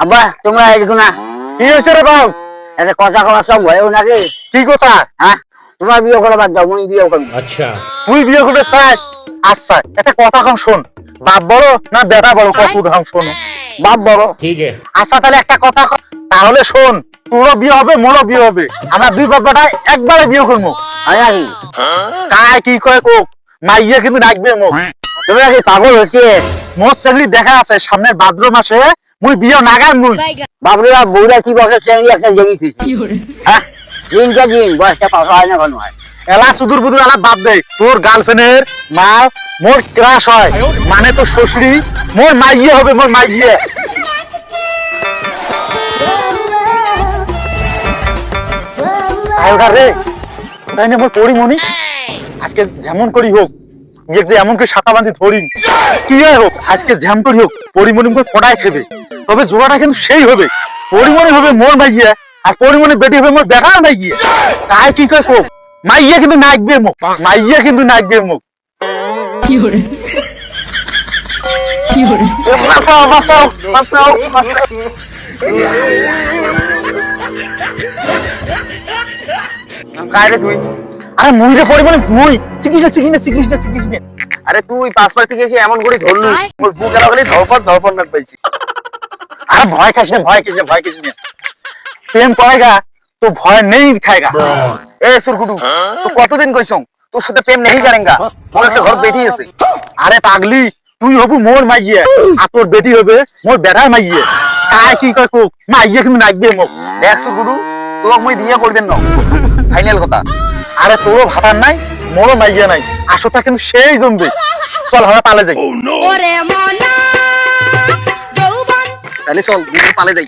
আব্বা তোমরা এরকম না। কি হয়েছে রে বাবু এটা কথা কওয়ার সব ভয় নাকি? কি কথা? হ্যাঁ তোমার বিয়ে করে বাদ দাও মুই বিয়ে করব। আচ্ছা। তুই বিয়ে করবে চাস আচ্ছা একটা কথা কম শোন। বাপ বড় না বেটা বড় কত উদাহরণ শোন। বাপ বড়। ঠিক আছে। আচ্ছা তাহলে একটা কথা তাহলে শোন তোরও বিয়ে হবে মোরও বিয়ে হবে। আমরা দুই বাবাটা একবারে বিয়ে করব। তাই কি কয় কো মাইয়ে কিন্তু ডাকবে মো হ্যাঁ। তুমি কি পাগল হইছে মোর সেমনি দেখা আছে সামনের ভাদ্র মাসে মুই বিয়ে নাগার মুই। বাবুরা বউরা কি বসে চেঙ্গি একটা জেগেছি? হ্যাঁ? দিনকে দিন বয়সটা পাওয়া হয় না কোনো হয়। এলা সুদূর বুদুর এলা বাদ দে তোর গার্লফ্রেন্ডের মা মোর ক্রাশ হয়। মানে তোর শ্বশুরি মোর মাইয়ে হবে মোর মাইয়ে রে। তাই না মোর পরিমণি। আজকে যেমন করি হোক। গিয়ে যে এমন করে সাতা বাঁধি ধরি কি হোক আজকে করি হোক পরিমণি মুখে ফোটায় খেবে। তবে জোড়াটা কিন্তু সেই হবে। পরিমণি হবে মোর মাইয়ে আর পরিমণি বেটি হবে মোর দেখার মাইয়ে তাই কি কয় কোক মাইয়া কিন্তু নাচবে মুখ। মাইয়া কিন্তু নাচবে মুখ। বাঁচাও, বাঁচাও, বাঁচাও, বাঁচাও। কারে তুই? আরে পরিমাণে মুই শিখিস না শিখিস না শিখিস না শিখিস না আরে তুই পাঁচ পাঁচ থেকে এসে এমন করে ধরলু মোর বুক এলা খালি ধরপর ধরপর না পাইছি। আরে ভয় খাস না ভয় খাস না ভয় খাস না। প্রেম করেগা তো ভয় নেই খায়গা এ সুরকুটু তো কতদিন কইছ তোর সাথে প্রেম নেই করেঙ্গা মোর একটা ঘর বেটি আছে। আরে পাগলি তুই হবু মোর মাইয়ে আর তোর বেটি হবে মোর বেটার মাইয়ে। তাই কি কয় কোক মাইয়ে কিন্তু নাচবে মুখ দেখ সুরকুটু তোকে মুই বিয়ে করবেন না। ফাইনাল কথা। আরে তোরও ভাতার নাই মোরও মাইয়া নাই। আসটা কিন্তু সেই জমবে চল আমরা পালে যাই। ওরে মনা তাহলে চল পালে যাই।